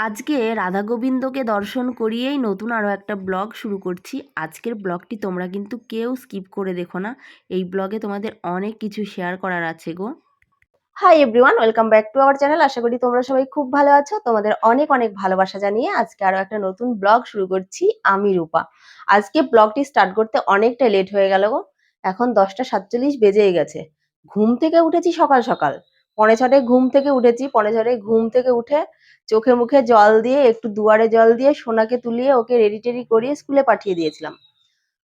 আজকে রাধা গোবিন্দকে দর্শন করিয়েই নতুন আরও একটা ব্লগ শুরু করছি। আজকের ব্লগটি তোমরা কিন্তু কেউ স্কিপ করে দেখো না। এই ব্লগে তোমাদের অনেক কিছু শেয়ার করার আছে গো। Hi everyone welcome back to our channel আশা করি তোমরা সবাই খুব ভালো আছো। তোমাদের অনেক অনেক ভালোবাসা জানিয়ে আজকে আরও একটা নতুন ব্লগ শুরু করছি আমি রূপা। আজকে ব্লগটি স্টার্ট করতে অনেকটা লেট হয়ে গেল গো। এখন দশটা সাতচল্লিশ বেজেই গেছে। ঘুম থেকে উঠেছি সকাল সকাল। পনে ছটায় ঘুম থেকে উঠেছি পনে ছটায় ঘুম থেকে উঠে চোখে মুখে জল দিয়ে, একটু দুয়ারে জল দিয়ে সোনাকে তুলিয়ে ওকে রেডি টেডি করিয়ে স্কুলে পাঠিয়ে দিয়েছিলাম।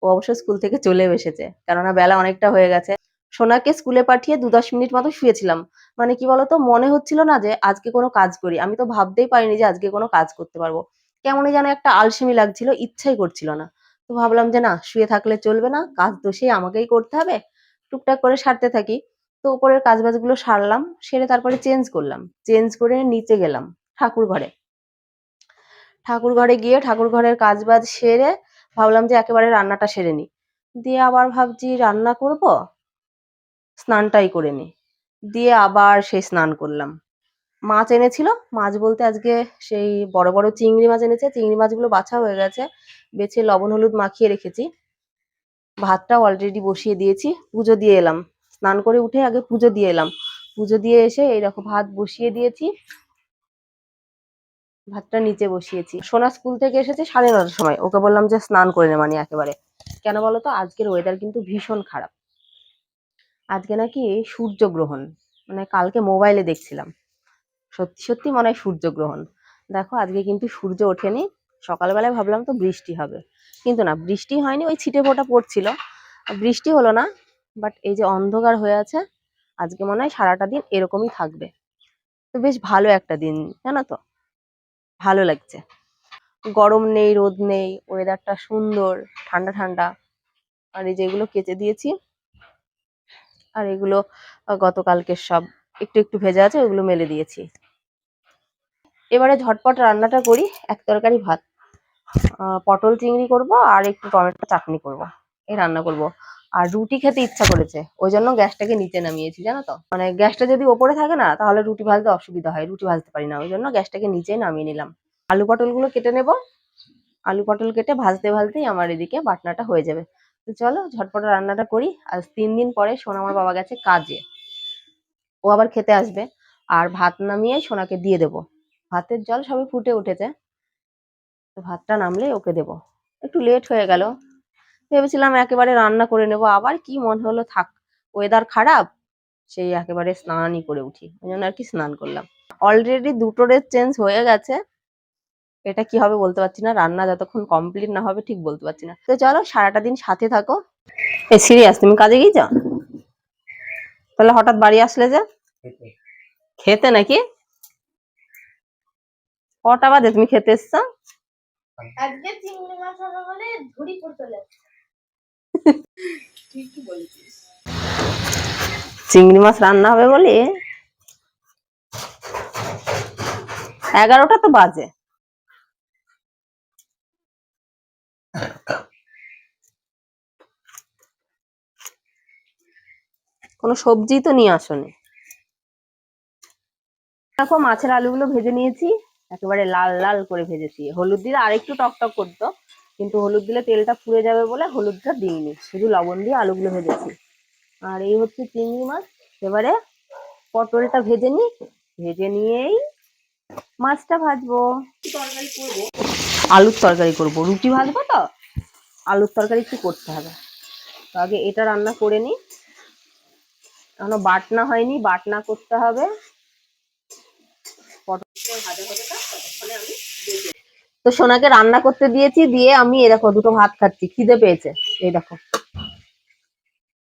ও অবশ্য স্কুল থেকে চলে এসেছে, কেননা বেলা অনেকটা হয়ে গেছে। সোনাকে স্কুলে পাঠিয়ে দু দশ মিনিট মতো শুয়েছিলাম। মানে কি বলতো, মনে হচ্ছিল না যে আজকে কোনো কাজ করি। আমি তো ভাবতেই পারিনি যে আজকে কোনো কাজ করতে পারব। কেমনই যেন একটা আলসেমি লাগছিল, ইচ্ছাই করছিল না। তো ভাবলাম যে না, শুয়ে থাকলে চলবে না, কাজ তো সেই আমাকেই করতে হবে। টুকটাক করে সারতে থাকি। তো উপরের কাজ বাজগুলো সারলাম, সেরে তারপরে চেঞ্জ করলাম। চেঞ্জ করে নিচে গেলাম ঠাকুর ঘরে। ঠাকুর ঘরে গিয়ে ঠাকুর ঘরের কাজ বাজ সেরে ভাবলাম যে একেবারে রান্নাটা সেরে নি। দিয়ে আবার ভাবছি রান্না করব, স্নানটাই করে নি। দিয়ে আবার সেই স্নান করলাম। মাছ এনেছিল, মাছ বলতে আজকে সেই বড় বড় চিংড়ি মাছ এনেছে, চিংড়ি মাছগুলো বাছা হয়ে গেছে। বেছে লবণ হলুদ মাখিয়ে রেখেছি। ভাতটাও অলরেডি বসিয়ে দিয়েছি, পুজো দিয়ে এলাম। স্নান করে উঠে আগে পুজো দিয়ে এলাম। পুজো দিয়ে এসে এই দেখো ভাত বসিয়ে দিয়েছি। ভাতটা নিচে বসিয়েছি। সোনা স্কুল থেকে এসেছে সাড়ে নটার সময়। ওকে বললাম যে স্নান করে নে মানে একেবারে। কেন বলো তো? আজকের ওয়েদার কিন্তু ভীষণ খারাপ। আজকে নাকি সূর্যগ্রহণ। মানে কালকে মোবাইলে দেখছিলাম। সত্যি সত্যি মনে হয় সূর্যগ্রহণ। দেখো, আজকে কিন্তু সূর্য ওঠেনি। সকালবেলায় ভাবলাম তো বৃষ্টি হবে। কিন্তু না, বৃষ্টি হয়নি, ওই ছিটে ফোঁটা পড়ছিল। বৃষ্টি হলো না। বাট এই যে অন্ধকার হয়ে আছে, আজকে মনে হয় সারাটা দিন এরকমই থাকবে। তো বেশ ভালো একটা দিন, জানো তো? ভালো লাগছে। গরম নেই, রোদ নেই ওয়েদারটা সুন্দর, ঠান্ডা ঠান্ডা। আর এই যেগুলো কেচে দিয়েছি, আর এগুলো গতকালকের সব একটু একটু ভেজা আছে ওগুলো মেলে দিয়েছি। এবারে ঝটপট রান্নাটা করি, এক তরকারি ভাত। পটল চিংড়ি করব আর একটু টমেটো চাটনি করব। এই রান্না করব। আর রুটি খেতে ইচ্ছা করেছে। ওই জন্য গ্যাসটাকে নিচে নামিয়েছি, জানো তো? মানে গ্যাসটা যদি ওপরে থাকে না, তাহলে রুটি ভাজতে অসুবিধা হয়, রুটি ভাজতে পারি না। ওই জন্য গ্যাসটাকে নিচে নামিয়ে নিলাম। আলু পটলগুলো কেটে নেব। আলু পটল কেটে ভাজতে ভাজতেই আমার এদিকে বাটনাটা হয়ে যাবে। তো চলো, ঝটপট রান্নাটা করি। আজ তিন দিন পরে সোনা আমার বাবা গেছে কাজে। ও আবার খেতে আসবে। আর ভাত নামিয়ে সোনাকে দিয়ে দেব। ভাতের জল সবে ফুটে উঠেছে। তো ভাতটা নামলে ওকে দেব। একটু লেট হয়ে গেল। ভেবেছিলাম একেবারে রান্না করে নেব আবার কি মনে হলো থাক ওয়েদার খারাপ সেই একেবারে স্নানই করে উঠি ওই জন্য আর কি স্নান করলাম। অলরেডি দুটো ড্রেস চেঞ্জ হয়ে গেছে এটা কি হবে বলতে পারছি না রান্না যতক্ষণ কমপ্লিট না হবে ঠিক বলতে পারছি না। তো চলো সারাটা দিন সাথে থাকো। এই সিরিয়াস তুমি কাজে গিয়েছ? তাহলে হঠাৎ বাড়ি আসলে যে? খেতে। নাকি? কটা বাজে তুমি খেতে এসছো? আজকে চিংড়ি মাছ হবে বলে ঝুড়ি পড়তে চিংড়ি মাছ রান্না হবে বলে? এগারোটা তো বাজে। কোনো সবজি তো নিয়ে আসোনি। দেখো, মাছের আলুগুলো ভেজে নিয়েছি। একেবারে লাল লাল করে ভেজেছি। হলুদ দিলে আরেকটু টক টক করতো। কিন্তু হলুদ দিলে তেলটা পুড়ে যাবে বলে হলুদটা দিইনি। শুধু লবণ দিয়ে আলুগুলো ভেজেছি। আর এই হচ্ছে চিংড়ি মাছ। এবারে পটলটা ভেজে নিই। ভেজে নিয়েই মাছটা ভাজবো। তরকারি করব আলুর তরকারি করব। রুটি ভাজবো তো? আলুর তরকারি একটু করতে হবে? আগে এটা রান্না করে নিই। এখনও বাটনা হয়নি, বাটনা করতে হবে পটলটা ভাজা হবে না, ততক্ষণে আমি বেটে নিই। তো সোনাকে রান্না করতে দিয়েছি দিয়ে আমি এ দেখো দুটো ভাত খাচ্ছি খিদে পেয়েছে। এই দেখো।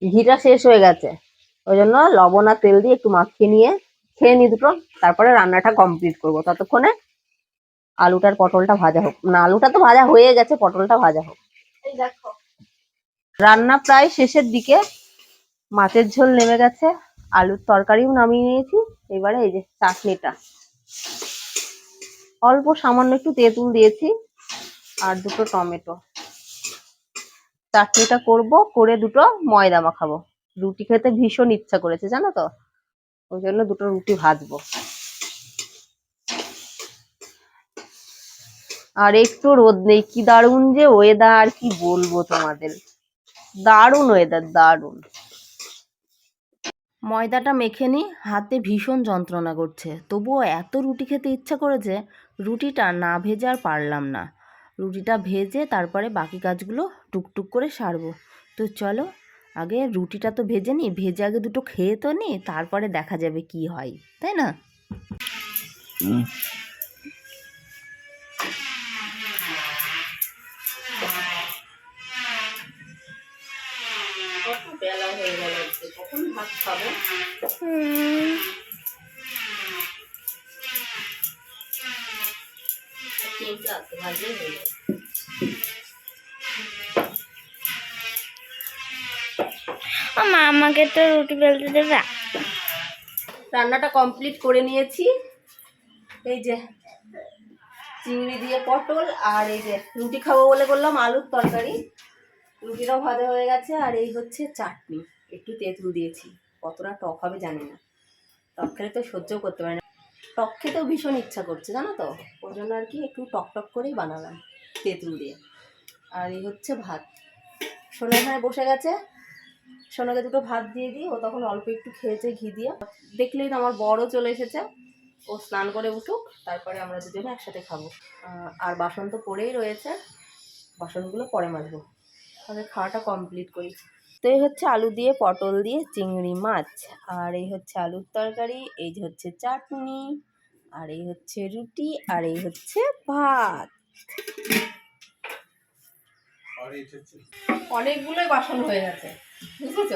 ঘিটা শেষ হয়ে গেছে। ওই জন্য লবণ আর তেল দিয়ে একটু মাখিয়ে নিয়ে খেয়ে নি দুটো তারপরে রান্নাটা কমপ্লিট করব। ততক্ষণে আলুটার পটলটা ভাজা হোক। না আলুটা তো ভাজা হয়ে গেছে পটলটা ভাজা হোক। দেখো। রান্না প্রায় শেষের দিকে। মাছের ঝোল নেমে গেছে। আলুর তরকারিও নামিয়ে নিয়েছি। এবারে এই যে চাটনিটা। অল্প সামান্য একটু তেঁতুল দিয়েছি আর দুটো টমেটো। চাটনিটা করব, করে দুটো ময়দা মাখাবো। রুটি খেতে ভীষণ ইচ্ছা করেছে, জানো তো? ওই জন্য দুটো রুটি ভাজবো। আর একটু রোদ নেই, কি দারুণ যে ওয়েদার কি বলব তোমাদের? দারুণ ওয়েদার দারুণ। ময়দাটা মেখে নি, হাতে ভীষণ যন্ত্রণা করছে। তবুও এত রুটি খেতে ইচ্ছা করেছে রুটিটা না ভেজে আর পারলাম না। রুটিটা ভেজে তারপরে বাকি কাজগুলো টুকটুক করে সারবো। তো চলো আগে রুটিটা তো ভেজে নিই ভেজে আগে দুটো খেয়ে তো নিই তারপরে দেখা যাবে কি হয় তাই না? বেলা হয়ে গেল? কখন ভাত খাব? মা, আমাকে তো রুটি বেলতে দেবে। রান্নাটা কমপ্লিট করে নিয়েছি। এই যে চিংড়ি দিয়ে পটল আর এই যে রুটি খাব বলে বললাম আলুর তরকারি। রুটিটাও ভাজা হয়ে গেছে আর এই হচ্ছে চাটনি। একটু তেঁতুল দিয়েছি। কতটা টক হবে জানি না। টক খেলে তো সহ্য করতে পারি না। টক খেতেও ভীষণ ইচ্ছা করছে, জানো তো? ওই জন্য আর কি একটু টক টক করেই বানালাম, তেঁতুল দিয়ে। আর এই হচ্ছে ভাত। সোনা এখানে বসে গেছে। সোনাকে দুটো ভাত দিয়ে দিই, ও তখন অল্প একটু খেয়েছে ঘি দিয়ে। দেখলেই তো আমার বড় চলে এসেছে। ও স্নান করে উঠুক, তারপরে আমরা দুজনে একসাথে খাব। আর বাসন তো পড়েই রয়েছে। বাসনগুলো পরে মাজবো। তাহলে খাওয়াটা কমপ্লিট করি। তো এই হচ্ছে আলু দিয়ে পটল দিয়ে চিংড়ি মাছ। আর এই হচ্ছে আলুর তরকারি এই যে হচ্ছে চাটনি আর এই হচ্ছে রুটি আর এই হচ্ছে ভাত। অনেকগুলোই বাসন হয়ে গেছে বুঝেছ?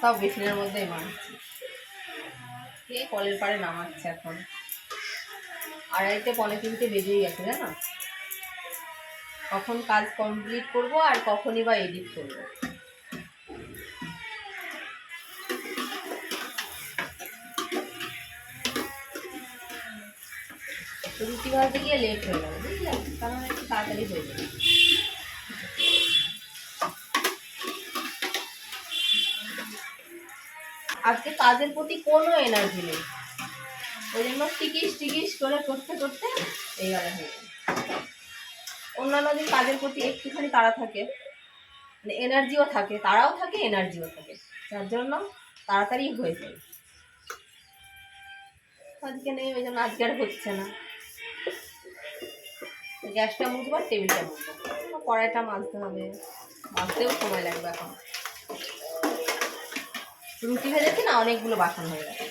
সব বেসিনের মধ্যেই মারছি কে কলের পাড়ে নামাচ্ছে এখন। আড়াইটে পনে তিনটে বেজেই গেছে জানো? কখন কাজ কমপ্লিট করব আর কখনই বা এডিট করব। রুটি ভাজতে গিয়ে লেট হয়ে গেল বুঝলে? কারণ একটু তাড়াতাড়ি হয়ে যাবে। আজকে কাজের প্রতি কোনো এনার্জি নেই। ওই জন্য টিকিস টিকিস করে করতে করতে এই বেলা হয়ে গেল। অন্যান্য দিন কাজের প্রতি একটুখানি তাড়া থাকে মানে এনার্জিও থাকে তারাও থাকে এনার্জিও থাকে। যার জন্য তাড়াতাড়ি হয়ে যায়। আজকে নেই, ওই জন্য আজকে আর হচ্ছে না। গ্যাসটা মুছবো আর টেবিলটা মুছবো। কড়াইটা মাজতে হবে। মাজতেও সময় লাগবে এখন। রুটি ভেজেছি না, অনেকগুলো বাসন হয়ে গেছে।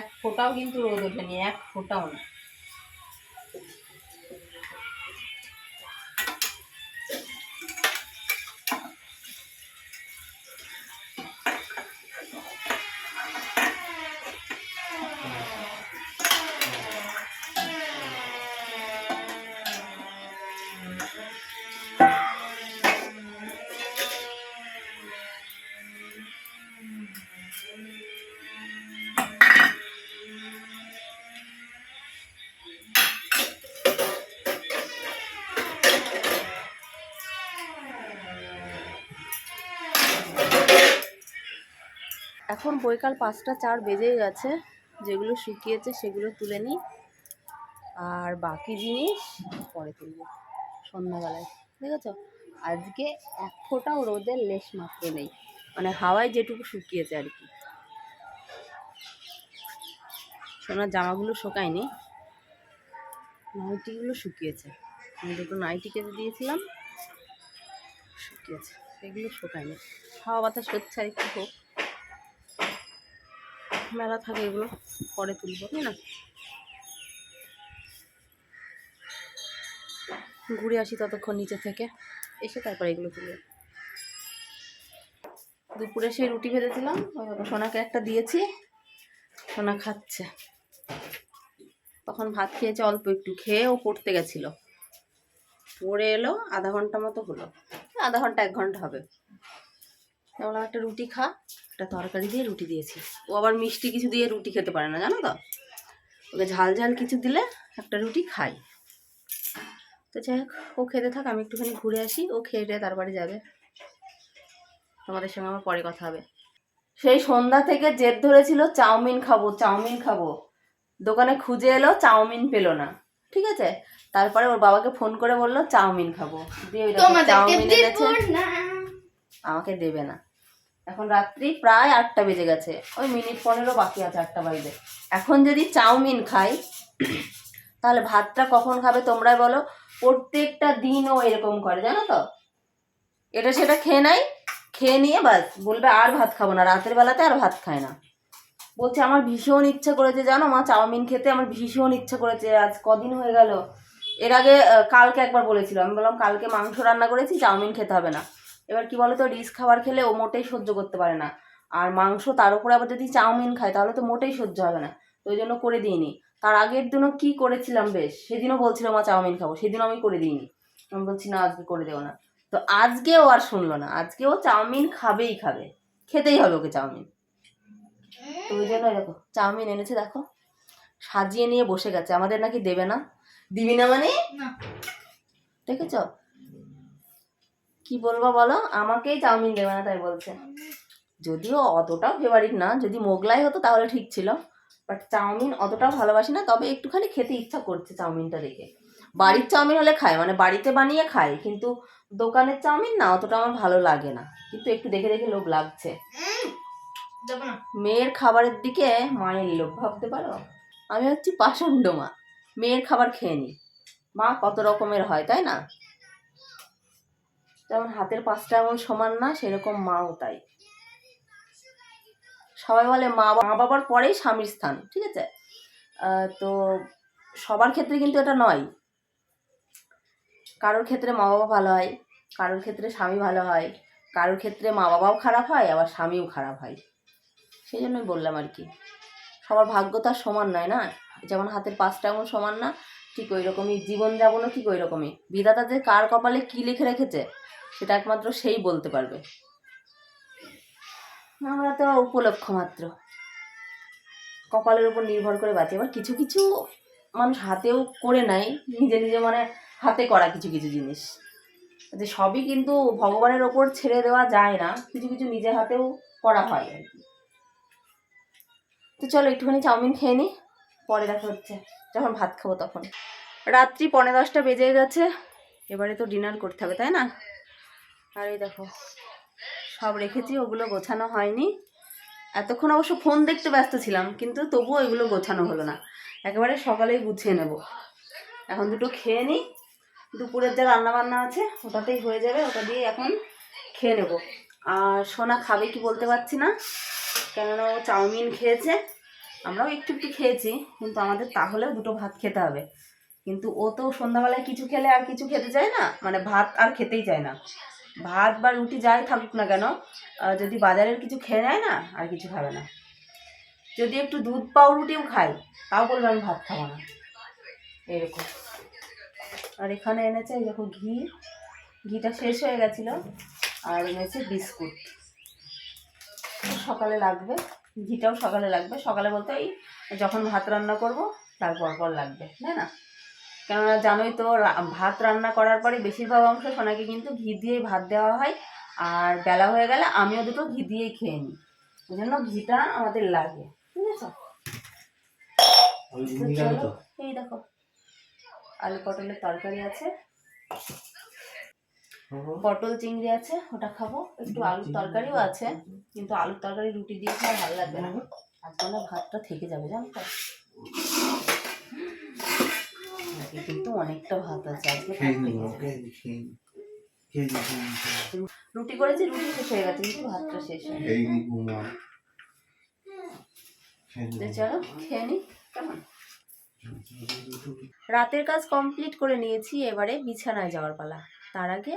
এক ফোঁটাও কিন্তু রোদ ওঠেনি, এক ফোঁটাও না। এখন বৈকাল পাঁচটা চার বেজে গেছে। যেগুলো শুকিয়েছে সেগুলো তুলে নিই। আর বাকি জিনিস পরে তুলব সন্ধ্যাবেলায়। ঠিক আছে আজকে এক ফোঁটাও রোদের লেশ মাত্র নেই। মানে হাওয়ায় যেটুকু শুকিয়েছে আর কি। সোনার জামাগুলো শোকায়নি। নাইটিগুলো শুকিয়েছে। আমি দুটো নাইটি কেটে দিয়েছিলাম। শুকিয়েছে। এগুলো শোকায়নি। হাওয়া বাতাস হচ্ছে আর একটু হোক। মেলা থাকে এগুলো, পরে তুলবো, তাই না? ঘুরে আসি ততক্ষণ নিচে থেকে, এসে তারপরে এগুলো তুলবো। দুপুরে সেই রুটি ভেজেছিলাম সোনাকে একটা দিয়েছি, সোনা খাচ্ছে। তখন ভাত খেয়েছে অল্প একটু, খেয়ে ও পড়তে গেছিল। পড়ে এলো, আধা ঘণ্টা মতো হলো। আধা ঘণ্টা, এক ঘণ্টা হবে। বললাম একটা রুটি খা একটা তরকারি দিয়ে রুটি দিয়েছি। ও আবার মিষ্টি কিছু দিয়ে রুটি খেতে পারে না জানো তো? ওকে ঝাল ঝাল কিছু দিলে একটা রুটি খাই। তো যাই হোক ও খেতে থাক আমি একটুখানি ঘুরে আসি ও খেয়ে টেয়ে তারপরে যাবে। তোমাদের সঙ্গে আমার পরে কথা হবে। সেই সন্ধ্যা থেকে জেদ ধরেছিল চাউমিন খাব চাউমিন খাব। দোকানে খুঁজে এলো চাউমিন পেল না। ঠিক আছে? তারপরে ওর বাবাকে ফোন করে বলল চাউমিন খাব। দিয়ে চাউমিন আমাকে দেবে না। এখন রাত্রি প্রায় আটটা বেজে গেছে। ওই মিনিট পনেরো বাকি আছে আটটা বাজবে এখন যদি চাউমিন খাই, তাহলে ভাতটা কখন খাবে তোমরাই বলো? প্রত্যেকটা দিন ও এরকম করে, জানো তো? এটা সেটা খেয়ে নাই খেয়ে নিয়ে বাস, বলবে আর ভাত খাব না, রাতের বেলাতে আর ভাত খায় না। বলছে, আমার ভীষণ ইচ্ছা করেছে, জানো মা, চাউমিন খেতে, আমার ভীষণ ইচ্ছা করেছে, আজ কদিন হয়ে গেল। এর আগে কালকে একবার বলেছিল, আমি বললাম, কালকে মাংস রান্না করেছি, চাউমিন খেতে হবে না। এবার কি বলতো রিস খাবার খেলে ও মোটেই সহ্য করতে পারে না। আর মাংস তার উপরে আবার যদি চাউমিন খায় তাহলে তো মোটেই সহ্য হবে না। তো ওই জন্য করে দিইনি। তার আগের দিনও কি করেছিলাম বেশ সেদিনও বলছিল মা চাউমিন খাব। সেদিনও আমি করে দিইনি। আমি বলছি না আজকে করে দেবো না। তো আজকেও আর শুনলো না। আজকে ও চাউমিন খাবেই খাবে। খেতেই হবে ওকে চাউমিন। তো ওই জন্য দেখো চাউমিন এনেছে দেখো। সাজিয়ে নিয়ে বসে গেছে। আমাদের নাকি দেবে না। দিবি না মানে। দেখেছ? কি বলব বলো? আমাকেই চাউমিন দেবে না তাই বলছে। যদিও অতটাও ফেভারিট না যদি মোগলাই হতো তাহলে ঠিক ছিল। বাট চাউমিন অতটাও ভালোবাসি না তবে একটুখানি খেতে ইচ্ছা করছে চাউমিনটা দেখে। বাড়ির চাউমিন হলে খায় মানে বাড়িতে বানিয়ে খায় কিন্তু দোকানের চাউমিন না অতটা আমার ভালো লাগে না। কিন্তু একটু দেখে দেখে লোভ লাগছে। মেয়ের খাবারের দিকে মায়ের লোভ ভাবতে পারো? আমি হচ্ছি পাষণ্ড মা মেয়ের খাবার খেয়ে নি। মা কত রকমের হয় তাই না? যেমন হাতের পাঁচটা এমন সমান না, সেরকম মাও তাই। সবাই বলে মা মা বাবার পরেই স্বামীর স্থান, ঠিক আছে? তো সবার ক্ষেত্রে কিন্তু এটা নয়। কারোর ক্ষেত্রে মা বাবা ভালো হয়, কারোর ক্ষেত্রে স্বামী ভালো হয়, কারোর ক্ষেত্রে মা বাবাও খারাপ হয়, আবার স্বামীও খারাপ হয়। সেই জন্যই বললাম আর কি। সবার ভাগ্য তো আর সমান নয় না? যেমন হাতের পাঁচটা আঙুল সমান না, ঠিক ওই রকমই জীবনযাপনও ঠিক ওই রকমই। বিধাতা যে কার কপালে কী লিখে রেখেছে সেটা একমাত্র সেই বলতে পারবে। আমরা তো উপলক্ষ মাত্র। কপালের উপর নির্ভর করে বাঁচি। এবার কিছু কিছু মানুষ হাতেও করে নেয়, নিজে নিজে মানে হাতে করা কিছু কিছু জিনিস। যে সবই কিন্তু ভগবানের ওপর ছেড়ে দেওয়া যায় না, কিছু কিছু নিজে হাতেও করা হয় আর কি। তো চলো একটুখানি চাউমিন খেয়ে নিই পরে দেখা হচ্ছে। যখন ভাত খাব তখন। রাত্রি পনেরো দশটা বেজে গেছে, এবারে তো ডিনার করতে হবে, তাই না? আর এই দেখো, সব রেখেছি, ওগুলো গোছানো হয়নি। এতক্ষণ অবশ্য ফোন দেখতে ব্যস্ত ছিলাম, কিন্তু তবুও এগুলো গোছানো হলো না। একেবারে সকালেই গুছিয়ে নেব। এখন দুটো খেয়ে নিই। দুপুরের যা রান্না বান্না আছে, ওটাতেই হয়ে যাবে, ওটা দিয়ে এখন খেয়ে নেব। আর সোনা খাবে কি বলতে পারছি না, কেননা ও চাউমিন খেয়েছে। আমরাও একটু একটু খেয়েছি, কিন্তু আমাদের তাহলেও দুটো ভাত খেতে হবে। কিন্তু ও তো সন্ধ্যাবেলায় কিছু খেলে আর কিছু খেতে চায় না মানে ভাত আর খেতেই চায় না। ভাত বা রুটি যাই থাকুক না কেন যদি বাজারের কিছু খেয়ে নেয় না, আর কিছু খাবে না। যদি একটু দুধ পাউ রুটিও খাই তাও বলবে আমি ভাত খাব না। এরকম। আর এখানে এনেছে দেখো ঘি। ঘিটা শেষ হয়ে গেছিল, আর এনেছে বিস্কুট। সকালে লাগবে। ঘিটাও সকালে লাগবে। সকালে বলতে এই যখন ভাত রান্না করব, তারপর পর লাগবে, তাই না? কেননা জানোই তো ভাত রান্না করার পরে বেশিরভাগ অংশ সোনাকে কিন্তু ঘি দিয়েই ভাত দেওয়া হয়। আর বেলা হয়ে গেলে আমিও দুটো ঘি দিয়েই খেয়ে নিই। ওই জন্য ঘিটা আমাদের লাগে ঠিক আছে এই দেখো আলু পটলের তরকারি আছে। পটল চিংড়ি আছে ওটা খাব। একটু আলুর তরকারিও আছে। কিন্তু আলুর তরকারি রুটি দিয়ে খাওয়া ভালো লাগবে না। আজকে ভাতটা থেকে যাবে জানো তো? আজকে কিন্তু অনেকটা ভাত আছে আজকে থেকে। রুটি করেছি রুটি শেষ হয়ে গেছে কিন্তু ভাতটা শেষ হয়ে গেছে চলো খেয়ে নি কেমন? রাতের কাজ কমপ্লিট করে নিয়েছি এবারে বিছানায় যাওয়ার পালা। তার আগে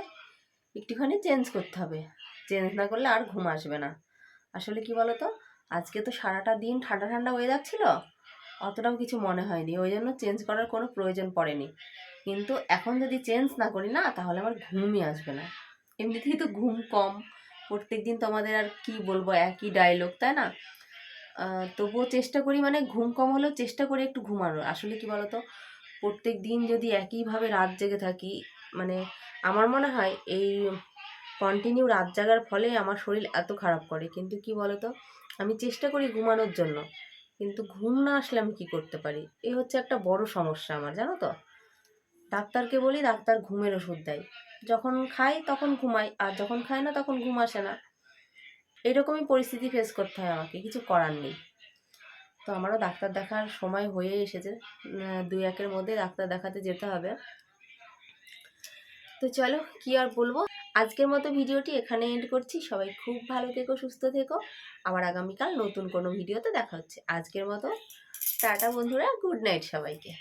একটুখানি চেঞ্জ করতে হবে। চেঞ্জ না করলে আর ঘুম আসবে না। আসলে কি বলো তো আজকে তো সারাটা দিন ঠান্ডা ঠান্ডা ওয়েদার ছিল অতটাও কিছু মনে হয়নি। ওই জন্য চেঞ্জ করার কোনো প্রয়োজন পড়েনি। কিন্তু এখন যদি চেঞ্জ না করি না, তাহলে আমার ঘুমই আসবে না। এমনিতেই তো ঘুম কম। প্রত্যেক দিন তোমাদের আর কি বলব, একই ডায়লগ তাই না? তবুও চেষ্টা করি মানে ঘুম কম হলেও চেষ্টা করি একটু ঘুমানোর। আসলে কি বলতো? প্রত্যেক দিন যদি একইভাবে রাত জেগে থাকি মানে আমার মনে হয় এই কন্টিনিউ রাত জাগার ফলে আমার শরীর এত খারাপ করে। কিন্তু কি বলতো? আমি চেষ্টা করি ঘুমানোর জন্য। কিন্তু ঘুম না আসলে আমি কী করতে পারি? এই হচ্ছে একটা বড় সমস্যা আমার, জানো তো। ডাক্তারকে বলি ডাক্তার ঘুমের ওষুধ দেয়। যখন খাই তখন ঘুমাই, আর যখন খাই না তখন ঘুম আসে না। এরকমই পরিস্থিতি ফেস করতে হয় আমাকে, কিছু করার নেই। তো আমারও ডাক্তার দেখার সময় হয়ে এসেছে। দুই একের মধ্যে ডাক্তার দেখাতে যেতে হবে। তো চলো, কি আর বলব? আজকের মতো ভিডিওটি এখানে এন্ড করছি। সবাই খুব ভালো থেকো, সুস্থ থেকো। আবার আগামীকাল নতুন কোনো ভিডিওতে দেখা হচ্ছে। আজকের মতো টাটা বন্ধুরা, গুড নাইট সবাইকে।